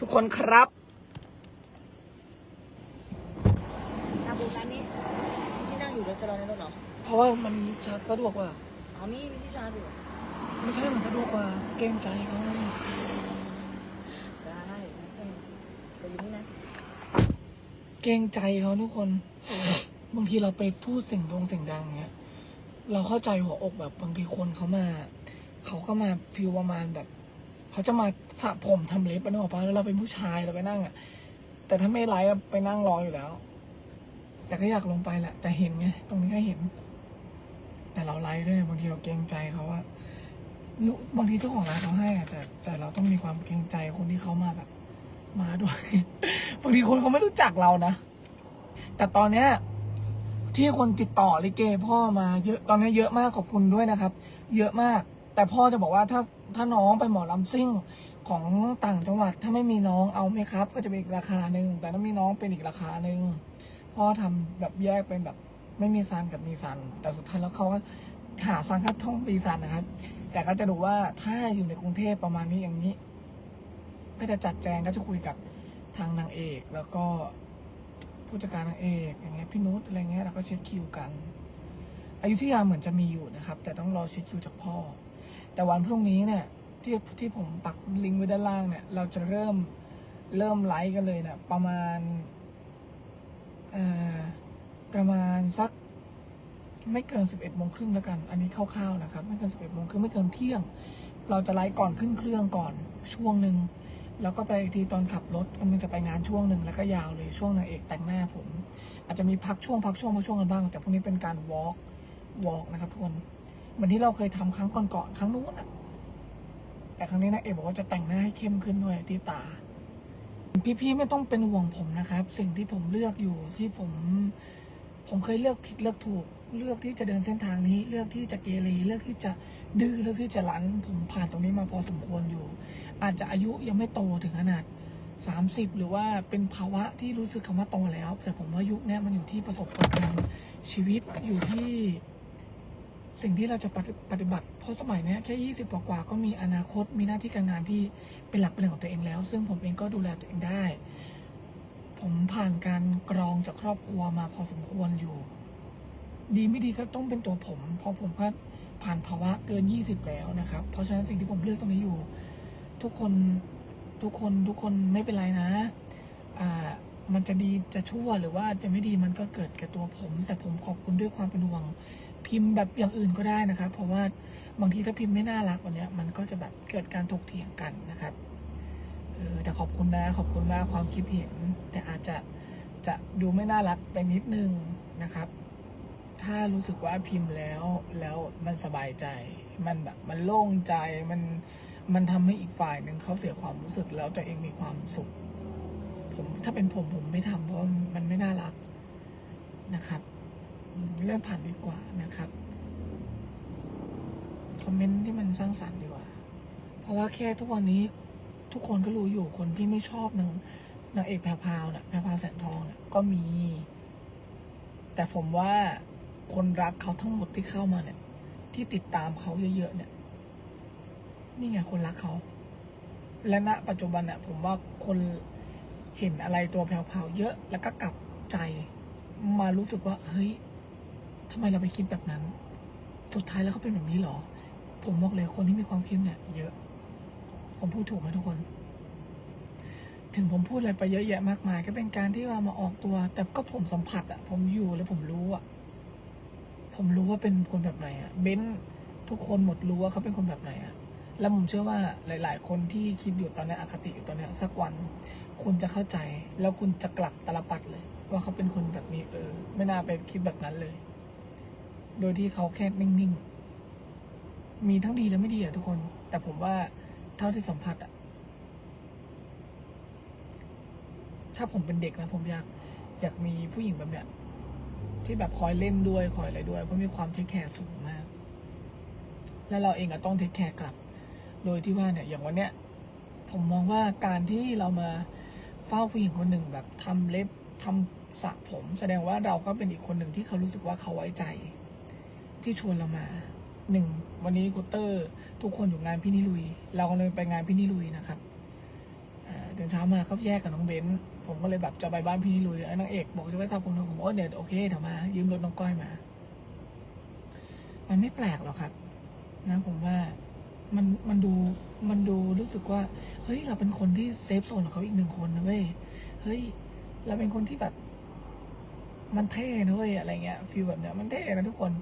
ทุกคนครับชาบูร้านนี้ที่นั่งอยู่รถจะรอในรถเหรอ เพราะว่ามันจะสะดวกกว่า อ๋อมีมีที่ชาร์จอยู่ไม่ใช่มันสะดวกกว่า เกรงใจเขาได้โอเคเดี๋ยวอยู่นี่นะ เกรงใจเขาทุกคน บางทีเราไปพูดเสียงดงเสียงดังเงี้ย เราเข้าใจหัวอกแบบบางทีคนเขามา เขาก็มาฟิลประมาณแบบ เขาจะมาสระผมทำเล็บอะนึกออกปะแล้วเราเป็นผู้ชายเราไปนั่งอะ แต่ถ้าไม่ไลฟ์ไปนั่งรออยู่แล้ว แต่ก็อยากลงไปแหละ แต่เห็นไง ตรงนี้ก็เห็น แต่เราไลฟ์ด้วยบางทีเราเกรงใจเขาว่าบางทีเจ้าของร้านเขาให้อะแต่ แต่เราต้องมีความเกรงใจคนที่เขามาแบบ มาด้วย บางทีคนเขาไม่รู้จักเรานะ แต่ตอนเนี้ยที่คนติดต่อลิเกพ่อมาเยอะตอนนี้เยอะมากขอบคุณด้วยนะครับ เยอะมาก แต่พ่อจะบอกว่าถ้า ถ้าน้องไปหมอลำซิ่งของต่างจังหวัดถ้าไม่มีน้องเอาไหมครับ ก็จะเป็นอีกราคาหนึ่งแต่ถ้ามีน้องเป็นอีกราคาหนึ่งพ่อทำแบบแยกเป็นแบบไม่มีซันกับมีซัน แต่สุดท้ายแล้วเขาก็หาซันคัดท่องมีซันนะครับ แต่ก็จะดูว่าถ้าอยู่ในกรุงเทพประมาณนี้อย่างนี้ ก็จะจัดแจงก็จะคุยกับทางนางเอก แล้วก็ผู้จัดการนางเอกอย่างเงี้ยพี่นุชอะไรเงี้ยเราก็เช็คคิวกันอยุธยาเหมือนจะมีอยู่นะครับ แต่ต้องรอเช็คคิวจากพ่อ แต่วันพรุ่งนี้เนี่ยที่ที่ผมปักลิงก์ไว้ด้านล่างเนี่ย เราจะเริ่มเริ่มไลฟ์กันเลยเนี่ยประมาณประมาณสักไม่เกิน 11โมงครึ่งแล้วกัน อันนี้คร่าวๆนะครับ ไม่เกิน 11โมงครึ่งไม่เกินเที่ยง เราจะไลฟ์ก่อนขึ้นเครื่องก่อนช่วงหนึ่งแล้วก็ไปอีกทีตอนขับรถกำลังจะไปงานช่วงหนึ่งแล้วก็ยาวเลยช่วงนางเอกแต่งหน้าผม อาจจะมีพักช่วงพักช่วงพักช่วงกันบ้าง แต่พวกนี้เป็นการ walk walk นะครับทุกคน เหมือนที่เราเคยทำครั้งก่อนๆครั้งนู้นอะแต่ครั้งนี้นางเอบอกว่าจะแต่งหน้าให้เข้มขึ้นด้วยที่ตา พี่ๆไม่ต้องเป็นห่วงผมนะครับ สิ่งที่ผมเลือกอยู่ที่ผม ผมเคยเลือกผิดเลือกถูก เลือกที่จะเดินเส้นทางนี้ เลือกที่จะเกเรเลือกที่จะดื้อเลือกที่จะรั้นผมผ่านตรงนี้มาพอสมควรอยู่ อาจจะอายุยังไม่โตถึงขนาด30 หรือว่าเป็นภาวะที่รู้สึกคำว่าโตแล้ว แต่ผมว่ายุคนี้มันอยู่ที่ประสบการณ์ชีวิตอยู่ที่ สิ่งที่เราจะปฏิบัติ เพราะสมัยนี้แค่ 20กว่าก็มีอนาคตมีหน้าที่การงานที่เป็นหลักเป็นแหล่งของตัวเองแล้ว ซึ่งผมเองก็ดูแลตัวเองได้ ผมผ่านการกรองจากครอบครัวมาพอสมควรอยู่ ดีไม่ดีก็ต้องเป็นตัวผม เพราะผมก็ผ่านภาวะเกิน 20 แล้วนะครับ เพราะฉะนั้นสิ่งที่ผมเลือกตรงนี้อยู่ ทุกคนทุกคนทุกคนไม่เป็นไรนะอ่ามันจะดีจะชั่วหรือว่าจะไม่ดีมันก็เกิดกับตัวผม แต่ผมขอบคุณด้วยความเป็นห่วง พิมพ์แบบอย่างอื่นก็ได้นะครับ เพราะว่าบางทีถ้าพิมพ์ไม่น่ารักวันเนี้ยมันก็จะแบบเกิดการถกเถียงกันนะครับเออแต่ขอบคุณนะขอบคุณมากความคิดเห็น แต่อาจจะจะดูไม่น่ารักไปนิดนึงนะครับ ถ้ารู้สึกว่าพิมพ์แล้วแล้วมันสบายใจ มันแบบมันโล่งใจมันมันทำให้อีกฝ่ายหนึ่งเขาเสียความรู้สึกแล้วตัวเองมีความสุข ผมถ้าเป็นผมผมไม่ทำเพราะมันไม่น่ารักนะครับ เลื่อนผ่านดีกว่านะครับ คอมเมนต์ที่มันสร้างสรรค์ดีกว่า เพราะว่าแค่ทุกวันนี้ทุกคนก็รู้อยู่คนที่ไม่ชอบนางนางเอกแพรวพาวน่ะแพรวพาวแสงทองน่ะก็มี แต่ผมว่าคนรักเขาทั้งหมดที่เข้ามาเนี่ย ที่ติดตามเขาเยอะๆเนี่ย นี่ไงคนรักเขา และณปัจจุบันเนี่ยผมว่าคนเห็นอะไรตัวแพรวๆเยอะ แล้วก็กลับใจมารู้สึกว่า เฮ้ย ทำไมเราไปคิดแบบนั้น สุดท้ายแล้วเขาเป็นแบบนี้หรอ ผมบอกเลยคนที่มีความคิดเนี่ยเยอะ ผมพูดถูกไหมทุกคน ถึงผมพูดอะไรไปเยอะแยะมากมาย ก็เป็นการที่ว่ามาออกตัว แต่ก็ผมสัมผัสอะผมอยู่แล้วผมรู้อะผมรู้ว่าเป็นคนแบบไหนอะเบนทุกคนหมดรู้ว่าเขาเป็นคนแบบไหนอะแล้วผมเชื่อว่าหลาย ๆ คนที่คิดอยู่ตอนนี้อคติอยู่ตอนนี้สักวัน คุณจะเข้าใจ แล้วคุณจะกลับตลปัดเลย ว่าเขาเป็นคนแบบนี้เออ ไม่น่าไปคิดแบบนั้นเลย โดยที่เขาแค่นิ่งๆ มีทั้งดีและไม่ดีอะทุกคน แต่ผมว่าเท่าที่สัมผัสอะถ้าผมเป็นเด็กนะผมอยากอยากมีผู้หญิงแบบเนี้ยที่แบบคอยเล่นด้วยคอยอะไรด้วย เพราะมีความเทคแคร์สูงมาก แล้วเราเองก็ต้องเทคแคร์กลับ โดยที่ว่าเนี่ย อย่างวันเนี้ยผมมองว่าการที่เรามาเฝ้าผู้หญิงคนหนึ่งแบบทำเล็บทำสระผม แสดงว่าเราก็เป็นอีกคนหนึ่งที่เขารู้สึกว่าเขาไว้ใจ ที่ชวนเรามาหนึ่งวันนี้กูเตอร์ทุกคนอยู่งานพี่นิลุย เราก็เลยไปงานพี่นิลุยนะครับเอ่อตื่นเช้ามาเขาแยกกับน้องเบนซ์ผมก็เลยแบบจะไปบ้านพี่นิลุยไอ้นางเอกบอกจะไปสระผมผมบอกเดี๋ยวโอเคเดี๋ยวมา ยืมรถน้องก้อยมา มันไม่แปลกหรอกครับ นะผมว่ามันมันดูมันดูรู้สึกว่า เฮ้ย เราเป็นคนที่เซฟโซนของเขาอีกหนึ่งคนนะเว้ยเฮ้ย เราเป็นคนที่แบบ มันเท่นะเว้ยอะไรเงี้ยฟีลแบบเนี้ยมันเท่นะทุกคน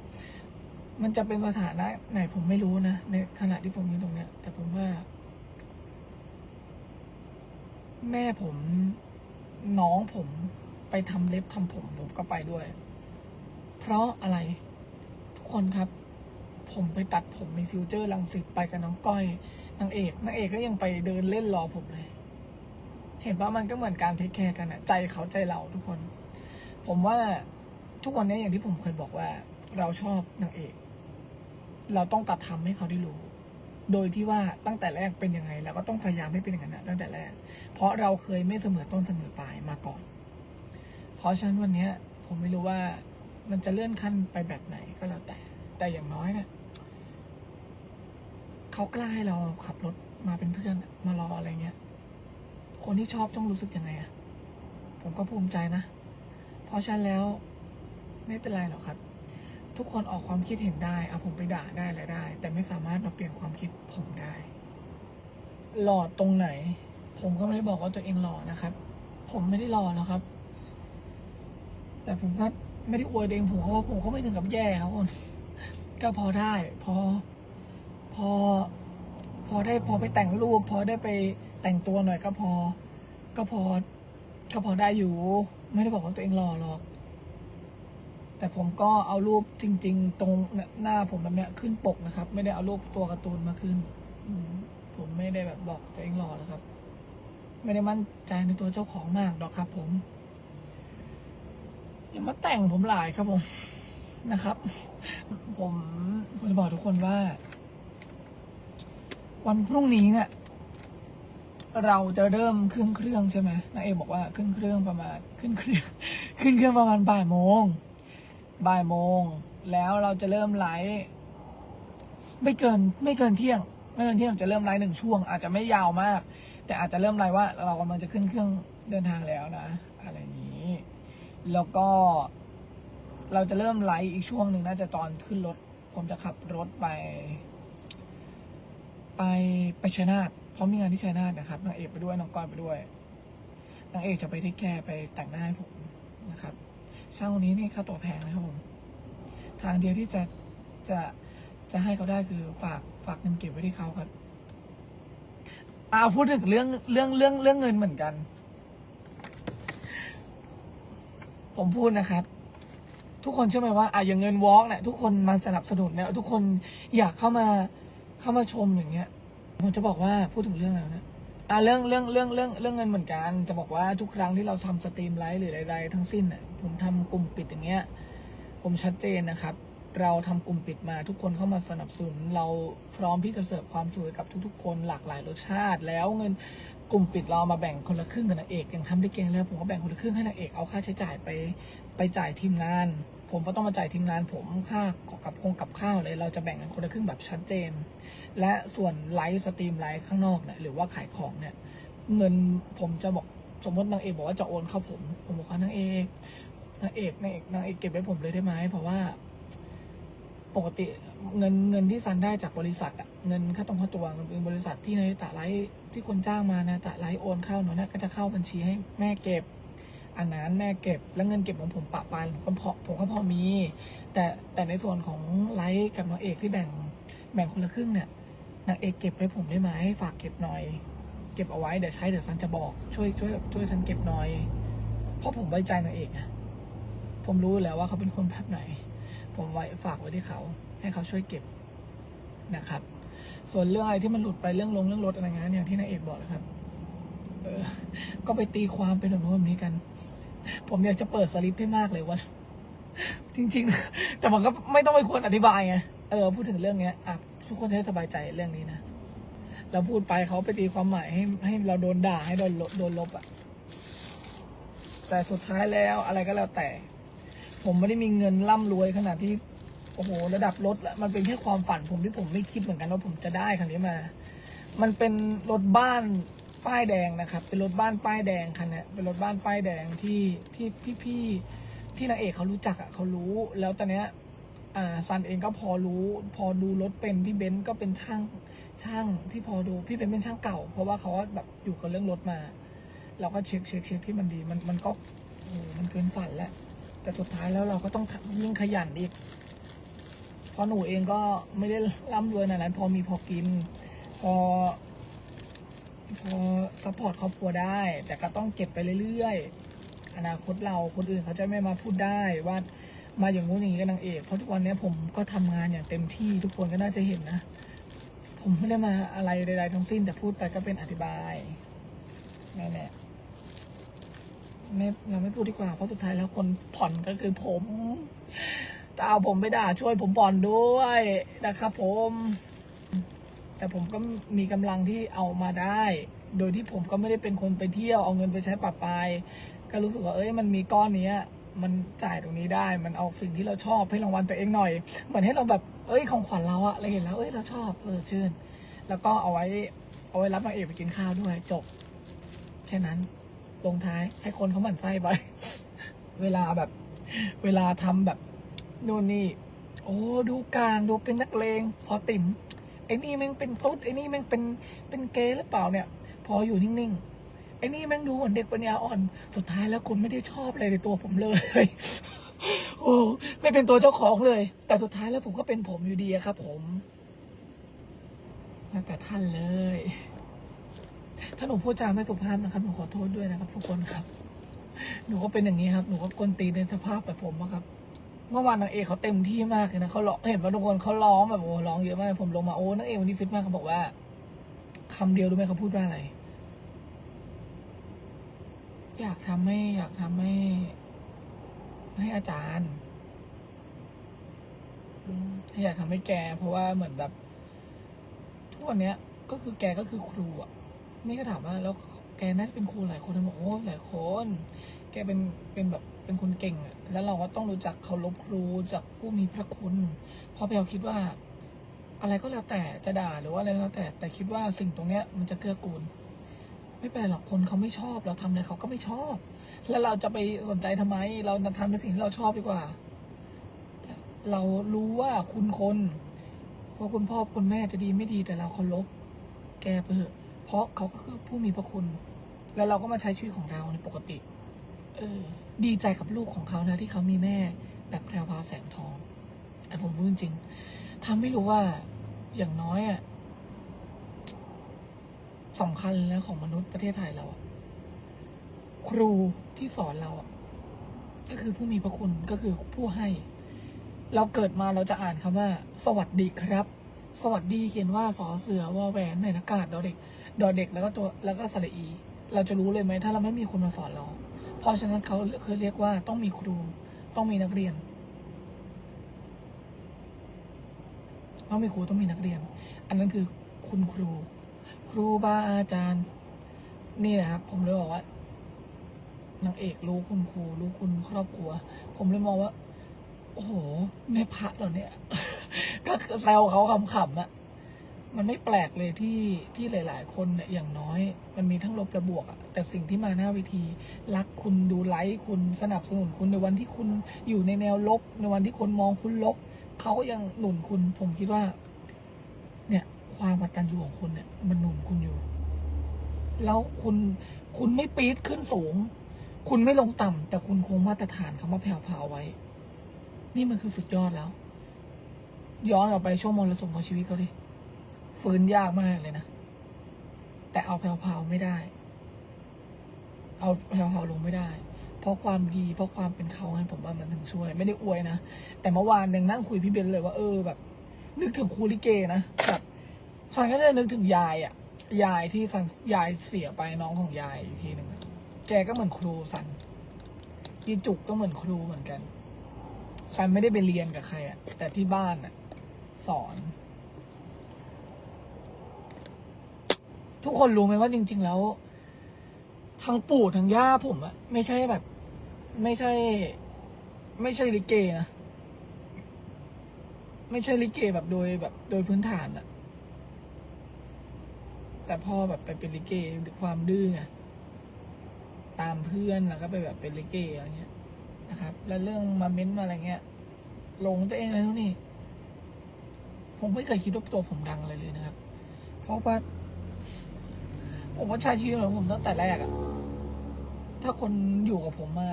มันจะเป็นสถานะไหนผมไม่รู้นะ ในขณะที่ผมอยู่ตรงเนี้ย แต่ผมว่า แม่ผมน้องผมไปทำเล็บทำผมผมก็ไปด้วย เพราะอะไร ทุกคนครับ ผมไปตัดผมในฟิวเจอร์ลังสิตไปกับน้องก้อยนางเอกนางเอกก็ยังไปเดินเล่นรอผมเลย เห็นว่ามันก็เหมือนการเทคแคร์กันอะใจเขาใจเราทุกคน ผมว่าทุกวันนี้อย่างที่ผมเคยบอกว่า เราชอบนางเอก เราต้องตัดทำให้เขาได้รู้ โดยที่ว่าตั้งแต่แรกเป็นยังไงเราก็ต้องพยายามให้เป็นอย่างนั้นนะตั้งแต่แรก เพราะเราเคยไม่เสมอต้นเสมอปลายมาก่อน เพราะฉะนั้นวันนี้ผมไม่รู้ว่ามันจะเลื่อนขั้นไปแบบไหนก็แล้วแต่ แต่อย่างน้อยเนี่ยเขากล้าให้เราขับรถมาเป็นเพื่อนมารออะไรเงี้ย คนที่ชอบต้องรู้สึกยังไงอะผมก็ภูมิใจนะ เพราะฉะนั้นแล้วไม่เป็นไรหรอกครับ ทุกคนออกความคิดเห็นได้เอาผมไปด่าได้อะได้ แต่ไม่สามารถมาเปลี่ยนความคิดผมได้ หล่อตรงไหน ผมก็ไม่ได้บอกว่าตัวเองหล่อนะครับ ผมไม่ได้หล่อหรอกครับ แต่ผมก็ไม่ได้อวยเองผมเพราะว่าผมก็ไม่ถึงกับแย่ครับคนก็พอได้ พอ พอ พอได้พอไปแต่งรูป พอได้ไปแต่งตัวหน่อยก็พอ ก็พอ ก็พอได้อยู่ ไม่ได้บอกว่าตัวเองหล่อหรอก แต่ผมก็เอารูปจริง ๆ ตรงหน้าผมแบบเนี้ยขึ้นปกนะครับ ไม่ได้เอารูปตัวการ์ตูนมาขึ้นผมไม่ได้แบบบอกตัวเองหล่อหรอกครับ ไม่ได้มั่นใจในตัวเจ้าของมากหรอกครับ ผมอย่ามาแต่งผมหลายครับผมนะครับ ผมผมจะบอกทุกคนว่า วันพรุ่งนี้เนี่ย เราจะเริ่มขึ้นเครื่องใช่ไหมนาเอกบอกว่าขึ้นเครื่องประมาณขึ้นเครื่อง ขึ้นเครื่องประมาณบ่ายโมง บ่ายโมง แล้วเราจะเริ่มไลฟ์ไม่เกินไม่เกินเที่ยง ไม่เกินเที่ยงจะเริ่มไลฟ์หนึ่งช่วง อาจจะไม่ยาวมาก แต่อาจจะเริ่มไลฟ์ว่า เรากำลังจะขึ้นเครื่องเดินทางแล้วนะ อะไรอย่างนี้ แล้วก็ เราจะเริ่มไลฟ์อีกช่วงหนึ่งน่าจะตอนขึ้นรถ ผมจะขับรถไป ไปไปชัยนาทเพราะมีงานที่ชัยนาทนะครับนางเอกไปด้วยน้องก้อยไปด้วยนางเอกจะไปที่แก่ไปแต่งหน้าให้ผมนะครับ เช่านนี้นี่ค่าตัวแพงนะครับผม ทางเดียวที่จะจะจะให้เขาได้คือฝากฝากเงินเก็บไว้ที่เขาครับเอาพูดถึงเรื่องเรื่องเรื่องเรื่องเงินเหมือนกัน ผมพูดนะครับ ทุกคนเชื่อไหมว่าอะอย่างเงินวอล์กเนี่ยทุกคนมาสนับสนุนเนี่ยทุกคนอยากเข้ามาเข้ามาชมอย่างเงี้ยผมจะบอกว่าพูดถึงเรื่องแล้วนะ อะเรื่องเรื่องเรื่องเรื่องเรื่องเงินเหมือนกัน จะบอกว่าทุกครั้งที่เราทำสตรีมไลฟ์หรือใดๆทั้งสิ้นน่ะผมทำกลุ่มปิดอย่างเงี้ย ผมชัดเจนนะครับ เราทำกลุ่มปิดมาทุกคนเข้ามาสนับสนุน เราพร้อมที่จะเสิร์ฟความสวยกับทุกๆ คนหลากหลายรสชาติ แล้วเงินกลุ่มปิดเรามาแบ่งคนละครึ่งกับนางเอกอย่างทำได้เก่งแล้วผมก็แบ่งคนละครึ่งให้นางเอกเอาค่าใช้จ่ายไปไปจ่ายทีมงาน ผมก็ต้องมาจ่ายทีมงานผมค่ากับคงกับข้าวเลย เราจะแบ่งกันคนละครึ่งแบบชัดเจน และส่วนไลฟ์สตรีมไลฟ์ข้างนอกเนี่ยหรือว่าขายของเนี่ยเงินผมจะบอกสมมตินางเอกบอกว่าจะโอนเข้าผม ผมบอกว่านางเอกนางเอกนางเอกนางเอกเก็บไว้ผมเลยได้ไหมเพราะว่า ปกติเงินเงินที่ซันได้จากบริษัทอะเงินค่าตรงค่าตัวเงินบริษัทที่ในตะไลที่คนจ้างมานะตะไลโอนเข้าเนาะเนี่ยก็จะเข้าบัญชีให้แม่เก็บ อันนั้นแม่เก็บแล้วเงินเก็บของผมปะปานผมก็พอผมก็พอมี แต่แต่ในส่วนของไลฟ์กับนางเอกที่แบ่งแบ่งคนละครึ่งเนี่ยนางเอกเก็บไว้ผมได้ไหมฝากเก็บหน่อย เก็บเอาไว้เดี๋ยวใช้เดี๋ยวซันจะบอกช่วยช่วยช่วยซันเก็บหน่อย เพราะผมไว้ใจนางเอกอะผมรู้แล้วว่าเขาเป็นคนแบบไหน ผมไว้ฝากไว้ที่เขา ให้เขาช่วยเก็บนะครับ ส่วนเรื่องอะไรที่มันหลุดไปเรื่องลงเรื่องรถอะไรเงี้ยอย่างที่นายเอกบอกนะครับ เออ ก็ไปตีความเป็นแบบโน้นแบบนี้กัน ผมอยากจะเปิดสลิปให้มากเลยว่าจริง ๆ แต่มันก็ไม่ต้องไปควรอธิบายไงเออพูดถึงเรื่องเนี้ยอะทุกคนจะได้สบายใจเรื่องนี้นะเราพูดไปเขาไปตีความหมายให้ให้เราโดนด่าให้โดนโดนลบอะแต่สุดท้ายแล้วอะไรก็แล้วแต่ ผมไม่ได้มีเงินร่ำรวยขนาดที่โอ้โหระดับรถละมันเป็นแค่ความฝันผมที่ผมไม่คิดเหมือนกันว่าผมจะได้คันนี้มา มันเป็นรถบ้าน ป้ายแดงนะครับ เป็นรถบ้านป้ายแดงคันนี้เป็นรถบ้านป้ายแดงที่ที่พี่ๆที่นางเอกเขารู้จักอะเขารู้ แล้วตอนเนี้ยอ่าซันเองก็พอรู้ พอดูรถเป็นพี่เบนซ์ก็เป็นช่างช่างที่พอดูพี่เบนซ์เป็นช่างเก่า เพราะว่าเขาว่าแบบอยู่กับเรื่องรถมา เราก็เช็คเช็คเช็คที่มันดีมันมันก็โอ้มันเกินฝันแล้วแต่สุดท้ายแล้วเราก็ต้องยิ่งขยันอีกเพราะหนูเองก็ไม่ได้ร่ำรวยนานั้นพอมีพอกิน พอ พอซัพพอร์ตครอบครัวได้ แต่ก็ต้องเก็บไปเรื่อยๆ อนาคตเราคนอื่นเขาจะไม่มาพูดได้ว่ามาอย่างงู้นอย่างนี้กับนางเอกเพราะทุกวันนี้ผมก็ทำงานอย่างเต็มที่ทุกคนก็น่าจะเห็นนะ ผมไม่ได้มาอะไรใดๆทั้งสิ้นแต่พูดไปก็เป็นอธิบายนั่นแหละไม่เราไม่พูดดีกว่าเพราะสุดท้ายแล้วคนผ่อนก็คือผมถ้าเอาผมไปด่าช่วยผมผ่อนด้วยนะครับผม แต่ผมก็มีกำลังที่เอามาได้ โดยที่ผมก็ไม่ได้เป็นคนไปเที่ยวเอาเงินไปใช้ปะปายก็รู้สึกว่าเอ้ยมันมีก้อนนี้มันจ่ายตรงนี้ได้ มันเอาสิ่งที่เราชอบให้รางวัลตัวเองหน่อย เหมือนให้เราแบบเอ้ยของขวัญเราอะเราเห็นแล้วเอ้ยเราชอบเออชื่น แล้วก็เอาไว้เอาไว้รับนางเอกไปกินข้าวด้วยจบ แค่นั้นลงท้ายให้คนเขาหมั่นไส้ไป เวลาแบบ เวลาทำแบบนู่นนี่ โอ้ดูกลางดูเป็นนักเลงพอติ่ม ไอ้นี่แม่งเป็นตุ๊ดไอ้นี่แม่งเป็นเป็นเกย์หรือเปล่าเนี่ย พออยู่นิ่งๆไอ้นี่แม่งดูเหมือนเด็กปัญญาอ่อน สุดท้ายแล้วคุณไม่ได้ชอบอะไรในตัวผมเลย โอ้ไม่เป็นตัวเจ้าของเลย แต่สุดท้ายแล้วผมก็เป็นผมอยู่ดีครับ ผมแต่ท่านเลย ถ้าหนูพูดจาไม่สุภาพนะครับหนูขอโทษด้วยนะครับ ทุกคนครับ หนูก็เป็นอย่างนี้ครับ หนูก็กวนตีนในสภาพแบบผมอะครับ เมื่อวานนางเอกเขาเต็มที่มากเลยนะเขาร้องเห็นว่าทุกคนเขาร้องแบบโอ้ร้องเยอะมากผมลงมาโอ้นางเอกวันนี้ฟิตมากเขาบอกว่าคำเดียวรู้ไหมเขาพูดว่าอะไร อยากทำให้อยากทำให้ให้อาจารย์อยากทำให้แก เพราะว่าเหมือนแบบทุกวันเนี้ย ก็คือแกก็คือครูอะนี่ก็ถามว่าแล้วแกน่าจะเป็นครูหลายคนนะบอกโอ้หลายคน แกเป็นเป็นแบบ เป็นคนเก่ง แล้วเราก็ต้องรู้จักเคารพครูจากผู้มีพระคุณเพราะแพลคิดว่า อะไรก็แล้วแต่จะด่าหรือว่าอะไรก็แล้วแต่ แต่คิดว่าสิ่งตรงเนี้ยมันจะเกื้อกูล ไม่เป็นไรหรอกคนเขาไม่ชอบ เราทำอะไรเขาก็ไม่ชอบ แล้วเราจะไปสนใจทำไม เราทำในสิ่งที่เราชอบดีกว่า เรารู้ว่าคุณคนเพราะคุณพ่อคุณแม่จะดีไม่ดีแต่เราเคารพแกไปเถอะเพราะเขาก็คือผู้มีพระคุณ แล้วเราก็มาใช้ชีวิตของเราในปกติ เออ ดีใจกับลูกของเขานะที่เขามีแม่แบบแพรวพราวแสงทองอันผมพูดจริงๆทำให้รู้ว่าอย่างน้อยอะสำคัญแล้วของมนุษย์ประเทศไทยเรา ครูที่สอนเราอะก็คือผู้มีพระคุณก็คือผู้ให้ เราเกิดมาเราจะอ่านคำว่า สวัสดีครับ สวัสดีเขียนว่าสอเสือวอแหวนในอากาศดอเด็ก ดอเด็กแล้วก็ตัวแล้วก็สระอี เราจะรู้เลยไหมถ้าเราไม่มีคนมาสอนเรา เพราะฉะนั้นเขาเคยเรียกว่าต้องมีครู ต้องมีนักเรียน ต้องมีครูต้องมีนักเรียน อันนั้นคือคุณครู ครูบาอาจารย์ นี่นะครับ ผมเลยบอกว่านางเอกรู้คุณครูรู้คุณครอบครัว ผมเลยมองว่า โอ้โหแม่พระเหรอเนี่ย ก็คือแซวเขาขำๆอะ มันไม่แปลกเลยที่ที่หลาย ๆ คนเนี่ยอย่างน้อย มันมีทั้งลบและบวกอะแต่สิ่งที่มาหน้าเวทีรักคุณดูไลค์คุณสนับสนุนคุณในวันที่คุณอยู่ในแนวลบ ในวันที่คนมองคุณลบเขาก็ยังหนุนคุณ ผมคิดว่า เนี่ย ความกตัญญูของคุณเนี่ย มันหนุนคุณอยู่ แล้วคุณคุณไม่ปี๊ดขึ้นสูง คุณไม่ลงต่ำแต่คุณคงมาตรฐานคำว่าแผ่วๆไว้ นี่มันคือสุดยอดแล้ว ย้อนกลับไปช่วงมรสุมของชีวิตเขาดิ ฟื้นยากมากเลยนะ แต่เอาแผ่วๆไม่ได้ เอาแผ่วๆลงไม่ได้ เพราะความดีเพราะความเป็นเขาให้ผมว่ามันถึงช่วย ไม่ได้อวยนะ แต่เมื่อวานยังนั่งคุยพี่เบนเลยว่าเออแบบ นึกถึงครูลิเกนะแบบสันก็จะนึกถึงยายอะยายที่สันยายเสียไปน้องของยายอีกทีหนึ่งแกก็เหมือนครูสันยีจุกก็เหมือนครูเหมือนกันซันไม่ได้ไปเรียนกับใครอะแต่ที่บ้านอะสอน ทุกคนรู้ไหมว่าจริง ๆ แล้วทั้งปู่ทั้งย่าผมอะไม่ใช่แบบ ไม่ใช่ ไม่ใช่ลิเกนะไม่ใช่ลิเกแบบโดยแบบโดยพื้นฐานอะแต่พ่อแบบไปเป็นลิเกด้วยความดื้อไงตามเพื่อนแล้วก็ไปแบบเป็นลิเกอะไรเงี้ยนะครับ แล้วเรื่องมาเม้นต์มาอะไรเงี้ยหลงตัวเองเลยนู่นนี่ ผมไม่เคยคิดว่าตัวผมดังอะไรเลยนะครับ เพราะว่า ผมว่าใช้ชีวิตของผมตั้งแต่แรกอะถ้าคนอยู่กับผมมา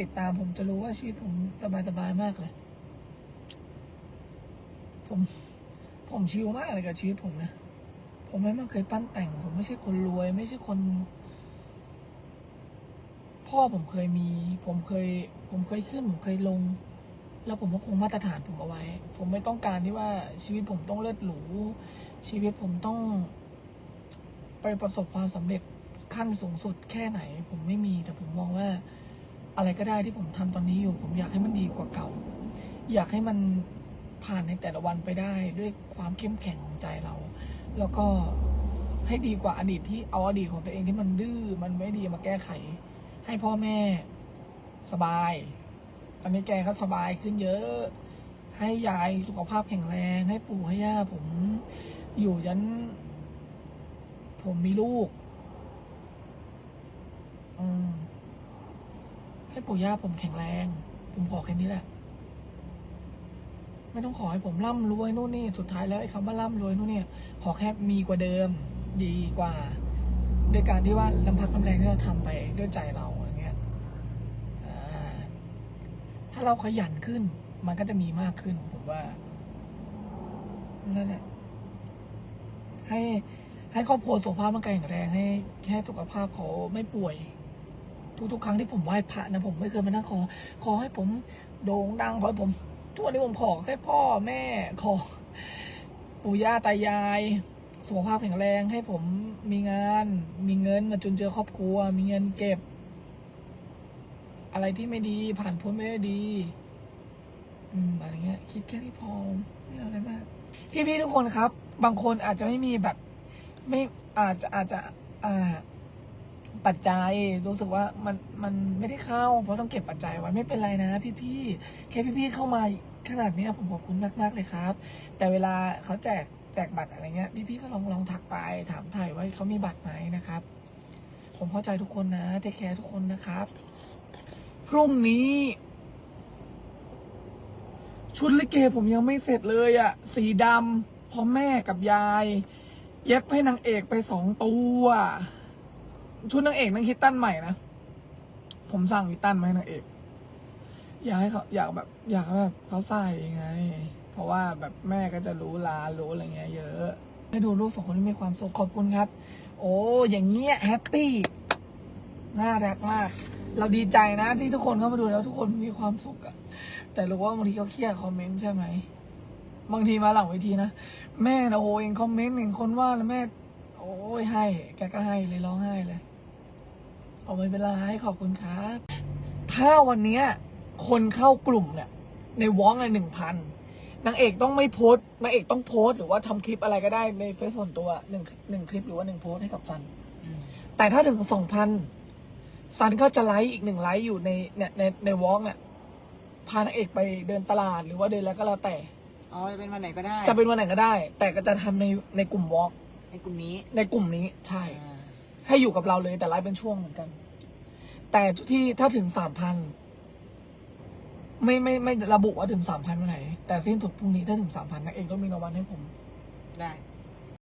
ติดตามผมจะรู้ว่าชีวิตผมสบายๆมากเลย ผม ผมชิลมากเลยกับชีวิตผมนะ ผมไม่มาเคยปั้นแต่ง ผมไม่ใช่คนรวย ไม่ใช่คน พ่อผมเคยมี ผมเคย ผมเคยขึ้น ผมเคยลง แล้วผมก็คงมาตรฐานผมเอาไว้ ผมไม่ต้องการที่ว่าชีวิตผมต้องเลิศหรู ชีวิตผมต้อง ไปประสบความสำเร็จขั้นสูงสุดแค่ไหน ผมไม่มีแต่ผมมองว่า อะไรก็ได้ที่ผมทำตอนนี้อยู่ ผมอยากให้มันดีกว่าเก่า อยากให้มันผ่านในแต่ละวันไปได้ด้วยความเข้มแข็งของใจเรา แล้วก็ให้ดีกว่าอดีตที่เอาอดีตของตัวเองที่มันดื้อมันไม่ดีมาแก้ไข ให้พ่อแม่สบาย ตอนนี้แกก็สบายขึ้นเยอะ ให้ยายสุขภาพแข็งแรง ให้ปู่ให้ย่าผมอยู่ยัน ผมมีลูกอืมให้ปู่ย่าผมแข็งแรง ผมขอแค่นี้แหละ ไม่ต้องขอให้ผมร่ำรวยนู่นนี่ สุดท้ายแล้วไอ้คำว่าร่ำรวยนู่นเนี่ย ขอแค่มีกว่าเดิม ดีกว่าด้วยการที่ว่าลำพักลำแรงที่เราทำไปด้วยใจเราอย่างเงี้ยถ้าเราขยันขึ้น มันก็จะมีมากขึ้น ผมว่า นั่นแหละให้ ให้ครอบครัวสุขภาพร่างกายแข็งแรงให้ให้สุขภาพเขาไม่ป่วย ทุกๆครั้งที่ผมไหว้พระนะผมไม่เคยมานั่งขอ ขอให้ผมโด่งดังขอให้ผมทุกวันนี้ผมขอแค่พ่อแม่ขอปู่ย่าตายาย สุขภาพแข็งแรงให้ผมมีงาน มีเงินมาจุนเจือครอบครัว มีเงินเก็บ อะไรที่ไม่ดีผ่านพ้นไม่ได้ดี อืมอะไรเงี้ย คิดแค่นี้พอไม่เอาอะไรมาก พี่ๆทุกคนครับ บางคนอาจจะไม่มีแบบ ไม่อาจจะอาจจะอ่าปัจจัยรู้สึกว่ามันมันไม่ได้เข้า เพราะต้องเก็บปัจจัยไว้ไม่เป็นไรนะ พี่ๆแค่พี่ๆเข้ามาขนาดนี้ผมขอบคุณมากๆเลยครับ แต่เวลาเขาแจกแจกบัตรอะไรเงี้ย พี่ๆก็ลองลองทักไปถามถ่ายว่าเขามีบัตรไหมนะครับ ผมเข้าใจทุกคนนะเทคแคร์ทุกคนนะครับ พรุ่งนี้ ชุดลิเกผมยังไม่เสร็จเลยอะ่ะสีดำพราะแม่กับยาย เย็บให้นางเอกไปสองตัว ชุดนางเอกนางคิดตั้นใหม่นะ ผมสั่งคิดตั้นมาให้นางเอก อยากให้เขาอยากแบบ อยากให้แบบเขาใส่ไง เพราะว่าแบบแม่ก็จะรู้ลารู้อะไรเงี้ยเยอะให้ดูลูกสองคนที่มีความสุขขอบคุณครับ โอ้อย่างเงี้ยแฮปปี้น่ารักมาก เราดีใจนะที่ทุกคนเข้ามาดูแล้วทุกคนมีความสุขอะแต่รู้ว่าบางทีเขาเครียดคอมเมนต์ใช่ไหม บางทีมาหลังเวทีนะ แม่นะโอ้เองคอมเมนต์เห็นคนว่าแล้วแม่ โอ้ยให้ แกก็ให้เลยร้องไห้เลย เอาไม่เป็นไรขอบคุณครับ ถ้าวันเนี้ย คนเข้ากลุ่มเนี่ย ในวอล์กในหนึ่งพันนางเอกต้องไม่โพสต์นางเอกต้องโพสต์หรือว่าทำคลิปอะไรก็ได้ในเฟซส่วนตัวหนึ่งหนึ่งคลิปหรือว่าหนึ่งโพสต์ให้กับซันแต่ถ้าถึงสองพันซันก็จะไลฟ์อีกหนึ่งไลฟ์อยู่ในเนี่ยในในวอล์กเนี่ยพานางเอกไปเดินตลาดหรือว่าเดินแล้วก็แล้วแต่ อ๋อจะเป็นวันไหนก็ได้จะเป็นวันไหนก็ได้ แต่ก็จะทำในในกลุ่มวอล์กในกลุ่มนี้ในกลุ่มนี้ใช่ อ่าให้อยู่กับเราเลยแต่ไลฟ์เป็นช่วงเหมือนกัน แต่ที่ถ้าถึงสามพันไม่ไม่ไม่ระบุว่าถึงสามพันวันไหน แต่สิ้นสุดพรุ่งนี้ถ้าถึงสามพันนางเอกต้องมีรางวัลให้ผม ได้